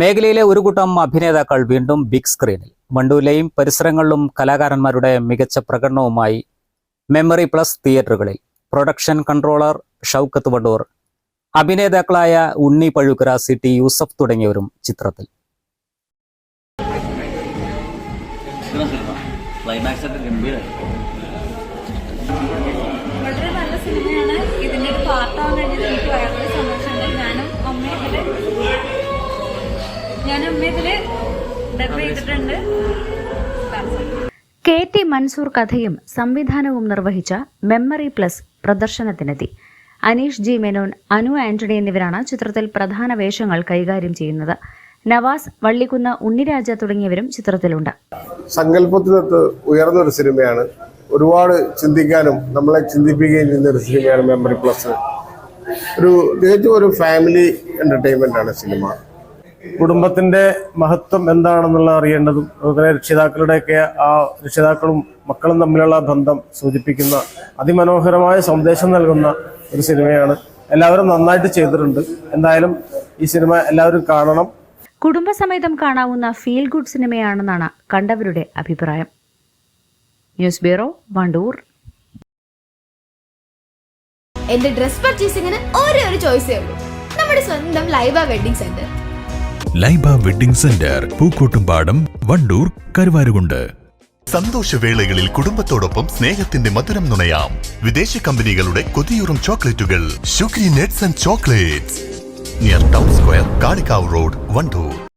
മേഖലയിലെ ഒരു കൂട്ടം അഭിനേതാക്കൾ വീണ്ടും ബിഗ് സ്ക്രീനിൽ. മണ്ടൂലയും പരിസരങ്ങളിലും കലാകാരന്മാരുടെ മികച്ച പ്രകടനവുമായി മെമ്മറി പ്ലസ് തിയേറ്ററുകളിൽ. പ്രൊഡക്ഷൻ കൺട്രോളർ ഷൗക്കത്ത് വണ്ടൂർ അഭിനേതാക്കളായ ഉണ്ണി പഴുക്കര സി ടി യൂസഫ് തുടങ്ങിയവരും ചിത്രത്തിൽ. ക്ലൈമാക്സ് ഒക്കെ ഗംഭീരമായി വളരെ നല്ല സിനിമയാണ്. ഇതിന്റെ ഇതിൽ ഡബ് ചെയ്തിട്ടുണ്ട്. കെ ടി മൻസൂർ കഥയും സംവിധാനവും നിർവഹിച്ച മെമ്മറി പ്ലസ് പ്രദർശനത്തിനെത്തി. അനീഷ് ജി മെനോൻ അനു ആന്റണി എന്നിവരാണ് ചിത്രത്തിൽ പ്രധാന വേഷങ്ങൾ കൈകാര്യം ചെയ്യുന്നത്. നവാസ് വള്ളിക്കുന്ന് ഉണ്ണിരാജ തുടങ്ങിയവരും ചിത്രത്തിലുണ്ട്. സങ്കല്പത്തിനൊത്ത് ഉയർന്നൊരു സിനിമയാണ്. ഒരുപാട് ചിന്തിക്കാനും നമ്മളെ ചിന്തിപ്പിക്കുകയും ചെയ്യുന്ന ഒരു സിനിമയാണ് മെമ്മറി പ്ലസ്. ഒരു തികച്ചും ഒരു ഫാമിലി എന്റർടൈൻമെന്റ് ആണ് സിനിമ. കുടുംബത്തിന്റെ മഹത്വം എന്താണെന്നുള്ള അറിയേണ്ടതും അതുപോലെ രക്ഷിതാക്കളുടെയൊക്കെ ആ രക്ഷിതാക്കളും മക്കളും തമ്മിലുള്ള ബന്ധം സൂചിപ്പിക്കുന്ന അതിമനോഹരമായ സന്ദേശം നൽകുന്ന ഒരു സിനിമയാണ് എല്ലാവരും നന്നായിട്ട് ചെയ്തിട്ടുണ്ട്. എന്തായാലും ഈ സിനിമ എല്ലാവരും കാണണം. കുടുംബസമേതം കാണാവുന്ന ഫീൽ ഗുഡ് സിനിമയാണെന്നാണ് കണ്ടവരുടെ അഭിപ്രായം. News bureau Wandoor. എന്റെ ഡ്രസ് പർച്ചേസിംഗിന് ഒരേ ഒരു ചോയ്സേ ഉള്ളൂ. നമ്മുടെ സ്വന്തം Laiba wedding centre. Laiba wedding centre Pookkottumpadam Wandoor Karuvarakundu. സന്തോഷവേളകളിൽ കുടുംബത്തോടൊപ്പം സ്നേഹത്തിന്റെ മധുരം നുണയാം. വിദേശ കമ്പനികളുടെ കൊതിയൂറും ചോക്ലേറ്റുകൾ. Shukri nuts and chocolates. Near town square Kalikavu road Wandoor.